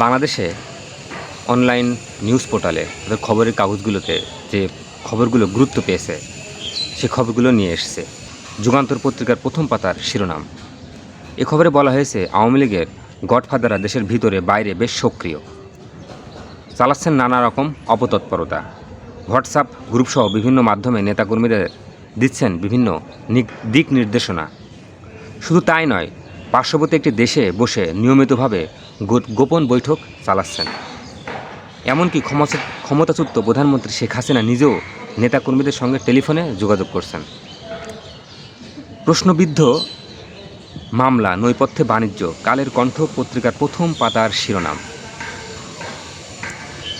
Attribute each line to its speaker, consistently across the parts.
Speaker 1: বাংলাদেশে online news পোর্টালে তাদের খবরের কাগজগুলোতে যে খবরগুলো গুরুত্ব পেয়েছে, সে খবরগুলো নিয়ে এসেছে। যুগান্তর পত্রিকার প্রথম পাতার শিরোনাম। এ খবরে বলা হয়েছে, আওয়ামী লীগের গডফাদাররা দেশের ভিতরে বাইরে বেশ সক্রিয়। চালাচ্ছেন নানা রকম অপতৎপরতা। হোয়াটসঅ্যাপ গ্রুপসহ বিভিন্ন মাধ্যমে নেতাকর্মীদের দিচ্ছেন বিভিন্ন দিক নির্দেশনা। শুধু তাই নয়, পার্শ্ববর্তী একটি দেশে বসে নিয়মিতভাবে গোপন বৈঠক চালাচ্ছেন। এমনকি ক্ষমতা- ক্ষমতাচ্যুত প্রধানমন্ত্রী শেখ হাসিনা নিজেও নেতাকর্মীদের সঙ্গে টেলিফোনে যোগাযোগ করছেন। প্রশ্নবিদ্ধ মামলা, নৈপথ্যে বাণিজ্য, কালের কণ্ঠ পত্রিকার প্রথম পাতার শিরোনাম।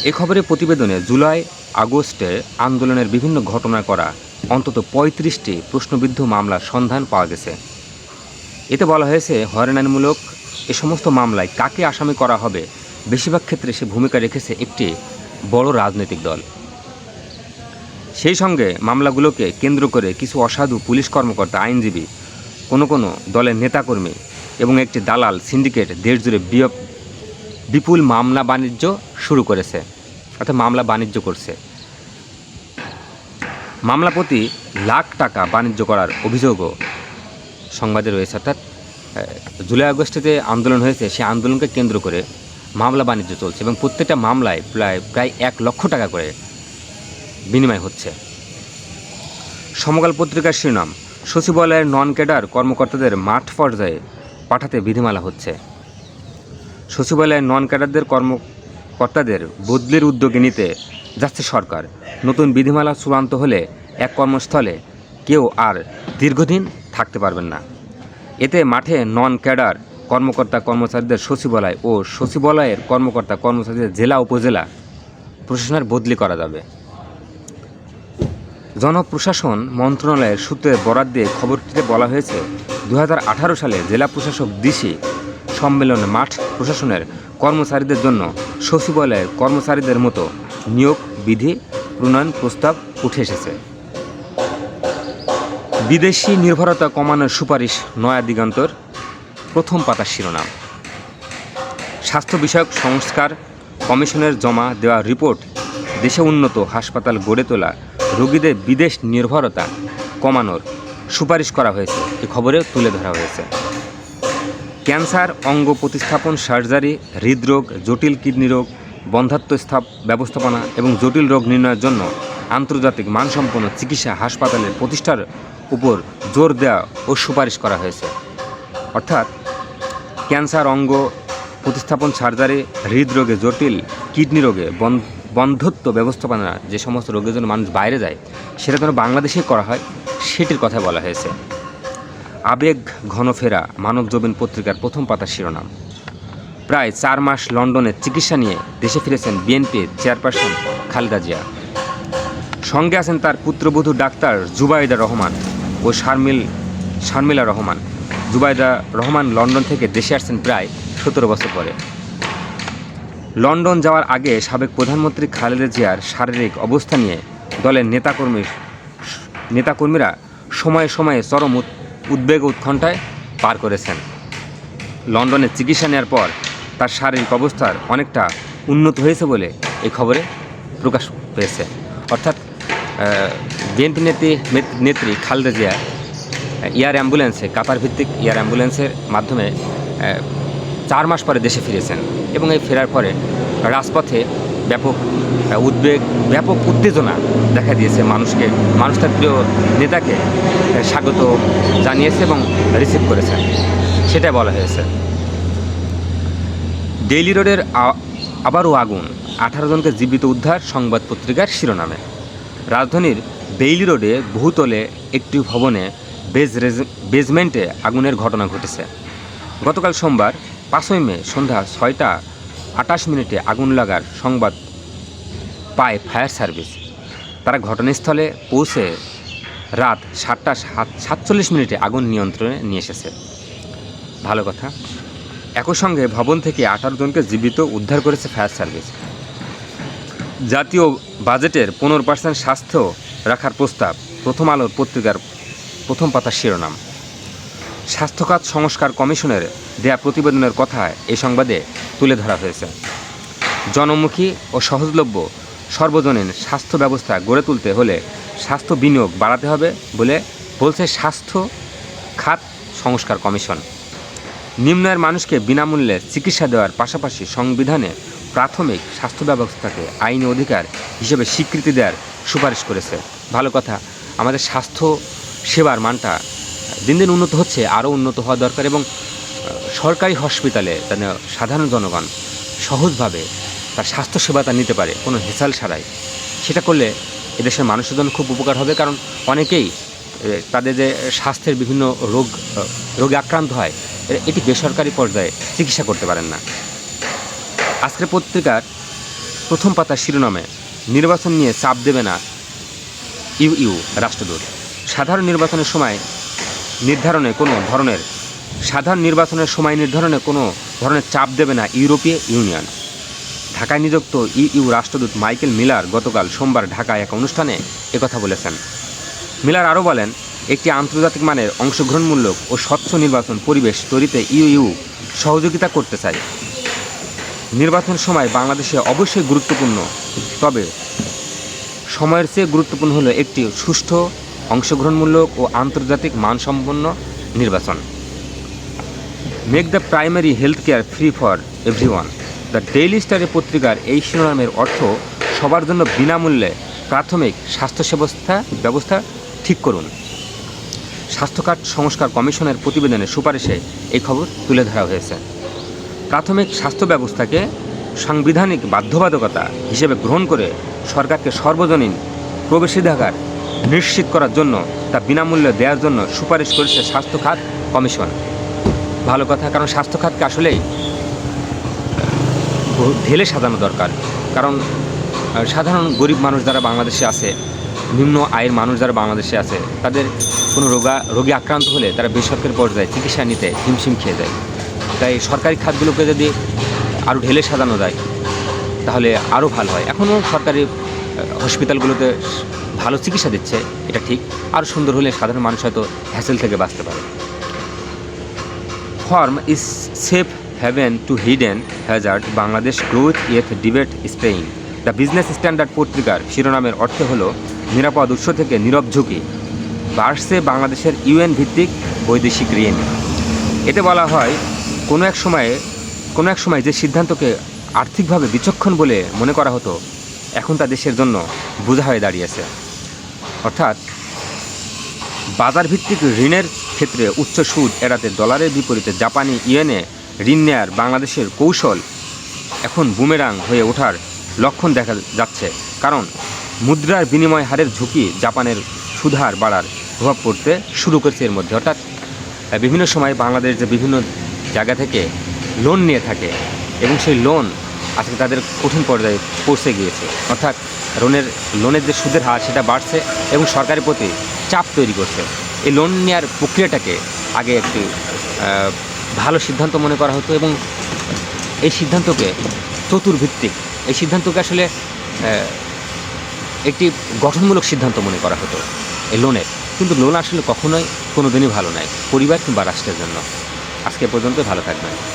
Speaker 1: এ খবরের প্রতিবেদনে জুলাই আগস্টে আন্দোলনের বিভিন্ন ঘটনা করা অন্তত পঁয়ত্রিশটি প্রশ্নবিদ্ধ মামলার সন্ধান পাওয়া গেছে। এতে বলা হয়েছে, হয়রানিমূলক এ সমস্ত মামলায় কাকে আসামি করা হবে? বেশিরভাগ ক্ষেত্রে সে ভূমিকা রেখেছে একটি বড় রাজনৈতিক দল। সেই সঙ্গে মামলাগুলোকে কেন্দ্র করে কিছু অসাধু পুলিশ কর্মকর্তা, আইনজীবী, কোনো কোনো দলের নেতাকর্মী এবং একটি দালাল সিন্ডিকেট দেশজুড়ে বিয়- বিপুল মামলা বাণিজ্য শুরু করেছে, অর্থাৎ মামলা বাণিজ্য করছে। মামলা প্রতি লাখ টাকা বাণিজ্য করার অভিযোগও সংবাদে রয়েছে, অর্থাৎ জুলাই আগস্টে যে আন্দোলন হয়েছে, সেই আন্দোলনকে কেন্দ্র করে মামলা বাণিজ্য চলছে এবং প্রত্যেকটা মামলায় প্রায় প্রায় এক লক্ষ টাকা করে বিনিময় হচ্ছে। সমকাল পত্রিকার শিরোনাম, সচিবালয়ের নন ক্যাডার কর্মকর্তাদের মাঠ পর্যায়ে পাঠাতে বিধিমালা হচ্ছে। সচিবালয়ের নন ক্যাডারদের কর্মকর্তাদের বদলির উদ্যোগে নিতে যাচ্ছে সরকার। নতুন বিধিমালা চূড়ান্ত হলে এক কর্মস্থলে কেউ আর দীর্ঘদিন থাকতে পারবেন না। এতে মাঠে নন ক্যাডার কর্মকর্তা কর্মচারীদের সচিবালয় ও সচিবালয়ের কর্মকর্তা কর্মচারীদের জেলা, উপজেলা প্রশাসনের বদলি করা যাবে। জনপ্রশাসন মন্ত্রণালয়ের সূত্রে বরাদ দিয়ে খবরটিতে বলা হয়েছে দু হাজার আঠারো সালে জেলা প্রশাসক ডিসি সম্মেলনে মাঠ প্রশাসনের কর্মচারীদের জন্য সচিবালয়ের কর্মচারীদের মতো নিয়োগ বিধি, প্রণয়ন প্রস্তাব উঠে এসেছে। বিদেশি নির্ভরতা কমানোর সুপারিশ নয়া দিগন্তর। প্রথম পাতার শিরোনাম। স্বাস্থ্য বিষয়ক সংস্কার কমিশনের জমা দেওয়া রিপোর্ট, দেশে উন্নত হাসপাতাল গড়ে তোলা, রোগীদের বিদেশ নির্ভরতা কমানোর সুপারিশ করা হয়েছে। এ খবরে তুলে ধরা হয়েছে। ক্যান্সার অঙ্গ প্রতিস্থাপন সার্জারি, হৃদরোগ, জটিল কিডনি রোগ বন্ধাত্ম স্থাপ ব্যবস্থাপনা এবং জটিল রোগ নির্ণয়ের জন্য আন্তর্জাতিক মানসম্পন্ন চিকিৎসা হাসপাতালের প্রতিষ্ঠার উপর জোর দেওয়া ও সুপারিশ করা হয়েছে। অর্থাৎ ক্যান্সার অঙ্গ প্রতিস্থাপন সার্জারি, হৃদরোগে জটিল, কিডনি রোগে বন- বন্ধ্যত্ব ব্যবস্থাপনা যে সমস্ত রোগের জন্য মানুষ বাইরে যায়, সেটা যেন বাংলাদেশেই করা হয়, সেটির কথা বলা হয়েছে। আবেগ ঘনফেরা মানব জবিন পত্রিকার প্রথম পাতার শিরোনাম। প্রায় চার মাস লন্ডনে চিকিৎসা নিয়ে দেশে ফিরেছেন বিএনপির চেয়ারপারসন খালেদা জিয়া। সঙ্গে আছেন তার পুত্রবধূ ডাক্তার জুবাইদা রহমান। ও শারমিল, শারমিলা রহমান। জুবাইদা রহমান লন্ডন থেকে দেশে আসছেন প্রায় সতেরো বছর পরে। লন্ডন যাওয়ার আগে সাবেক প্রধানমন্ত্রী খালেদা জিয়ার শারীরিক অবস্থা নিয়ে দলের নেতাকর্মী, নেতাকর্মীরা সময়ে সময়ে চরম উদ্বেগ উৎকণ্ঠায় পার করেছেন। লন্ডনে চিকিৎসা নেওয়ার পর তার শারীরিক অবস্থার অনেকটা উন্নত হয়েছে বলে এই খবরে প্রকাশ পেয়েছে। অর্থাৎ বিএনপি নেত্রী নেত্রী খালেদা জিয়া এয়ার অ্যাম্বুলেন্সে, কাতার ভিত্তিক এয়ার অ্যাম্বুলেন্সের মাধ্যমে চার মাস পরে দেশে ফিরেছেন এবং এই ফেরার পরে রাজপথে ব্যাপক উদ্বেগ, ব্যাপক উত্তেজনা দেখা দিয়েছে মানুষকে, মানুষ তার প্রিয় নেতাকে স্বাগত জানিয়েছে এবং রিসিভ করেছেন সেটাই বলা হয়েছে। ডেইলি রোডের আবারও আগুন। আঠারো জনকে জীবিত উদ্ধার সংবাদ পত্রিকার শিরোনামে। রাজধানীর বেইলি রোডে বহুতলে একটি ভবনে বেজ বেজমেন্টে আগুনের ঘটনা ঘটেছে। গতকাল সোমবার, পাঁচই মে সন্ধ্যা ছয়টা আটাশ মিনিটে আগুন লাগার সংবাদ পায় ফায়ার সার্ভিস। তারা ঘটনাস্থলে পৌঁছে রাত সাতটা সাত- সাতচল্লিশ মিনিটে আগুন নিয়ন্ত্রণে নিয়ে এসেছে। ভালো কথা। একই সঙ্গে ভবন থেকে আঠারো জনকে জীবিত উদ্ধার করেছে ফায়ার সার্ভিস। জাতীয় বাজেটের পনেরো পার্সেন্ট স্বাস্থ্য রাখার প্রস্তাব, প্রথম আলোর পত্রিকার প্রথম পাতার শিরোনাম। স্বাস্থ্যখাত সংস্কার কমিশনের দেয়া প্রতিবেদনের কথা এই সংবাদে তুলে ধরা হয়েছে। জনমুখী ও সহজলভ্য সর্বজনীন স্বাস্থ্য ব্যবস্থা গড়ে তুলতে হলে স্বাস্থ্য বিনিয়োগ বাড়াতে হবে বলে বলছে স্বাস্থ্য খাত সংস্কার কমিশন। নিম্ন আয়ের মানুষকে বিনামূল্যে চিকিৎসা দেওয়ার পাশাপাশি সংবিধানে প্রাথমিক স্বাস্থ্য ব্যবস্থাকে আইনি অধিকার হিসেবে স্বীকৃতি দেওয়ার সুপারিশ করেছে। ভালো কথা, আমাদের স্বাস্থ্য সেবার মানটা দিন দিন উন্নত হচ্ছে, আরও উন্নত হওয়া দরকার এবং সরকারি হসপিটালে যেন সাধারণ জনগণ সহজভাবে তার স্বাস্থ্যসেবা তা নিতে পারে, কোনো হেসাল ছাড়াই। সেটা করলে এদেশের মানুষের জন্য খুব উপকার হবে, কারণ অনেকেই তাদের যে স্বাস্থ্যের বিভিন্ন রোগ রোগে আক্রান্ত হয় এটি বেসরকারি পর্যায়ে চিকিৎসা করতে পারেন না। আজকের পত্রিকার প্রথম পাতার শিরোনামে নির্বাচন নিয়ে চাপ দেবে না ইউ ইউ, রাষ্ট্রদূত। সাধারণ নির্বাচনের সময় নির্ধারণে কোনো ধরনের, সাধারণ নির্বাচনের সময় নির্ধারণে কোনো ধরনের চাপ দেবে না ইউরোপীয় ইউনিয়ন। ঢাকায় নিযুক্ত ইউ রাষ্ট্রদূত মাইকেল মিলার গতকাল সোমবার ঢাকায় এক অনুষ্ঠানে একথা বলেছেন। মিলার আরও বলেন একটি আন্তর্জাতিক মানের অংশগ্রহণমূলক ও স্বচ্ছ নির্বাচন পরিবেশ তৈরিতে ইউ ইউ সহযোগিতা করতে চায়। নির্বাচন সময় বাংলাদেশে অবশ্যই গুরুত্বপূর্ণ, তবে সময়ের চেয়ে গুরুত্বপূর্ণ হলো একটি সুষ্ঠু, অংশগ্রহণমূলক ও আন্তর্জাতিক মানসম্পন্ন নির্বাচন। Make the primary health care free for everyone the Daily স্টারে পত্রিকার এই শিরোনামের অর্থ, সবার জন্য বিনামূল্যে প্রাথমিক স্বাস্থ্য ব্যবস্থা ব্যবস্থা ঠিক করুন। স্বাস্থ্যখাত সংস্কার কমিশনের প্রতিবেদনে সুপারিশে এই খবর তুলে ধরা হয়েছে। প্রাথমিক স্বাস্থ্য ব্যবস্থাকে সাংবিধানিক বাধ্যবাধকতা হিসেবে গ্রহণ করে সরকারকে সর্বজনীন প্রবেশাধিকার নিশ্চিত করার জন্য তা বিনামূল্যে দেওয়ার জন্য সুপারিশ করেছে স্বাস্থ্য খাত কমিশন। ভালো কথা, কারণ স্বাস্থ্য খাতকে আসলেই ঢেলে সাজানো দরকার। কারণ সাধারণ গরিব মানুষ যারা বাংলাদেশে আছে নিম্ন আয়ের মানুষ যারা বাংলাদেশে আছে, তাদের কোনো রোগা, রোগী আক্রান্ত হলে তারা বেসরকারি পর্যায়ে চিকিৎসা নিতে হিমশিম খেয়ে যায়। তাই সরকারি খাতগুলোকে যদি আরও ঢেলে সাজানো যায়, তাহলে আরও ভালো হয়। এখনও সরকারি হসপিটালগুলোতে ভালো চিকিৎসা দিচ্ছে, এটা ঠিক। আরও সুন্দর হলে সাধারণ মানুষ হয়তো হ্যাসেল থেকে বাঁচতে পারে। Form is safe haven to hidden hazard Bangladesh growth youth debate Spain the Business Standard পত্রিকার শিরোনামের অর্থ হল নিরাপদ উৎস থেকে নীরব ঝুঁকি। বাড়ছে বাংলাদেশের ইউএন ভিত্তিক বৈদেশিক ঋণ। এতে বলা হয়, কোনো এক সময়ে, কোনো এক সময় যে সিদ্ধান্তকে আর্থিকভাবে বিচক্ষণ বলে মনে করা হতো, এখন তা দেশের জন্য বোঝা হয়ে দাঁড়িয়েছে। অর্থাৎ বাজার ভিত্তিক ঋণের ক্ষেত্রে উচ্চ সুদ এড়াতে ডলারের বিপরীতে জাপানি ইয়েনে ঋণ নেয়ার বাংলাদেশের কৌশল এখন বুমেরাং হয়ে ওঠার লক্ষণ দেখা যাচ্ছে। কারণ মুদ্রার বিনিময় হারের ঝুঁকি জাপানের সুধার বাড়ার প্রভাব পড়তে শুরু করেছে এর মধ্যে। অর্থাৎ বিভিন্ন সময় বাংলাদেশ যে বিভিন্ন জায়গা থেকে লোন নিয়ে থাকে এবং সেই লোন আজকে তাদের কঠিন পর্যায়ে পৌঁছে গিয়েছে। অর্থাৎ লোনের লোনের যে সুদের হার সেটা বাড়ছে এবং সরকারের প্রতি চাপ তৈরি করছে। এই লোন নেওয়ার প্রক্রিয়াটাকে আগে একটি ভালো সিদ্ধান্ত মনে করা হতো এবং এই সিদ্ধান্তকে চতুর্ভিত্তিক। এই সিদ্ধান্তকে আসলে একটি গঠনমূলক সিদ্ধান্ত মনে করা হতো, এই লোনের। কিন্তু লোন আসলে কখনোই কোনোদিনই ভালো নয়, পরিবার কিংবা রাষ্ট্রের জন্য। আজকে পর্যন্ত ভালো থাকবেন।